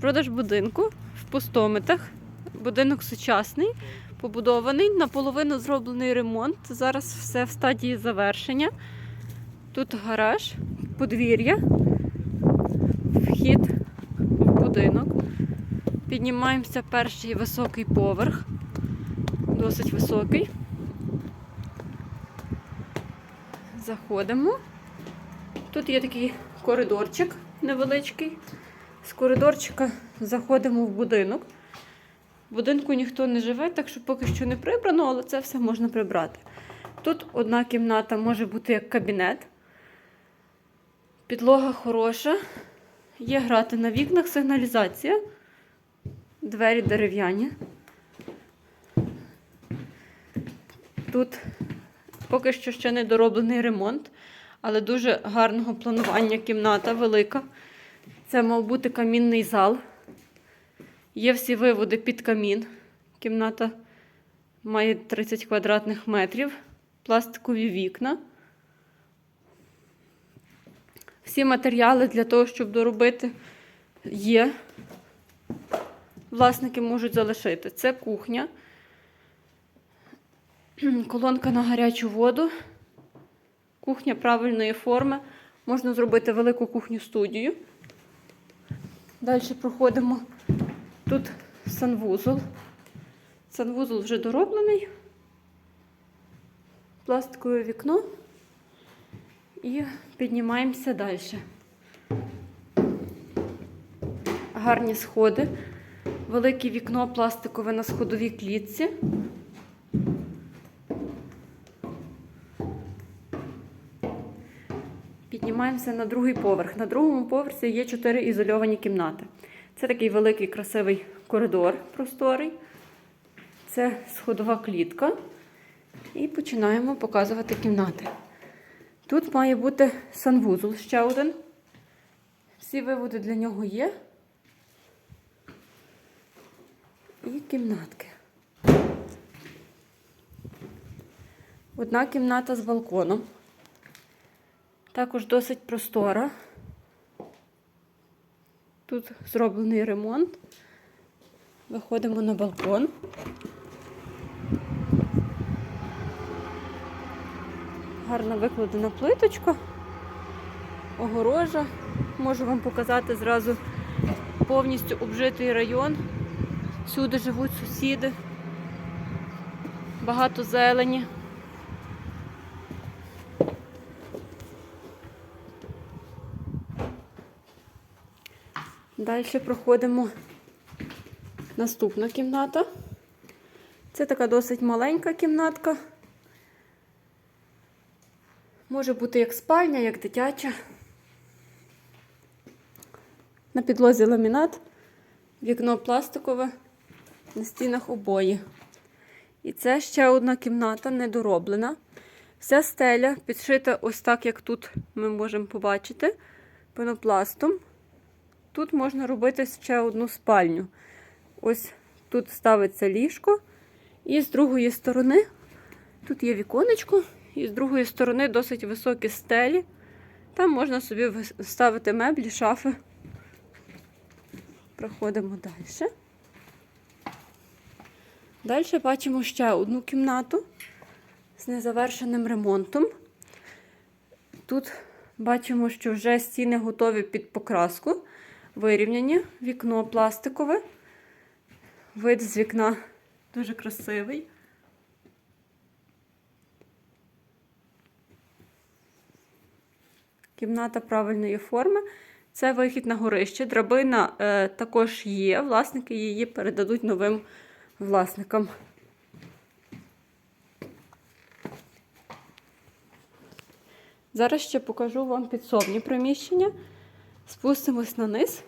Продаж будинку в пустомитах. Будинок сучасний, побудований, наполовину зроблений ремонт. Зараз все в стадії завершення. Тут гараж, подвір'я, вхід в будинок. Піднімаємося перший високий поверх, досить високий. Заходимо. Тут є такий коридорчик невеличкий. З коридорчика заходимо в будинок. В будинку ніхто не живе, так що поки що не прибрано, але це все можна прибрати. Тут одна кімната може бути як кабінет. Підлога хороша. Є грати на вікнах, сигналізація. Двері дерев'яні. Тут поки що ще не дороблений ремонт, але дуже гарного планування кімната велика. Це мав бути камінний зал. Є всі виводи під камін. Кімната має 30 квадратних метрів, пластикові вікна. Всі матеріали для того, щоб доробити, є. Власники можуть залишити. Це кухня, колонка на гарячу воду, кухня правильної форми. Можна зробити велику кухню студію. Далі проходимо. Тут санвузол. Санвузол вже дороблений. Пластикове вікно. І піднімаємося далі. Гарні сходи. Велике вікно пластикове на сходовій клітці. Піднімаємося на другий поверх. На другому поверсі є чотири ізольовані кімнати. Це такий великий красивий коридор просторий. Це сходова клітка. І починаємо показувати кімнати. Тут має бути санвузол ще один. Всі виводи для нього є. І кімнатки. Одна кімната з балконом. Також досить простора. Тут зроблений ремонт. Виходимо на балкон. Гарно викладена плиточка, огорожа. Можу вам показати зразу повністю обжитий район. Всюди живуть сусіди. Багато зелені. Далі проходимо наступна кімната. Це така досить маленька кімнатка. Може бути як спальня, як дитяча. На підлозі ламінат, вікно пластикове, на стінах обої. І це ще одна кімната недороблена. Вся стеля підшита ось так, як тут ми можемо побачити, пенопластом. Тут можна робити ще одну спальню. Ось тут ставиться ліжко, і з другої сторони тут є віконечко, і з другої сторони досить високі стелі. Там можна собі ставити меблі, шафи. Проходимо далі. Далі бачимо ще одну кімнату з незавершеним ремонтом. Тут бачимо, що вже стіни готові під покраску. Вирівняні, вікно пластикове. Вид з вікна дуже красивий. Кімната правильної форми. Це вихід на горище. Драбина е, також є. Власники її передадуть новим власникам. Зараз ще покажу вам підсобні приміщення. Спустимось на низ.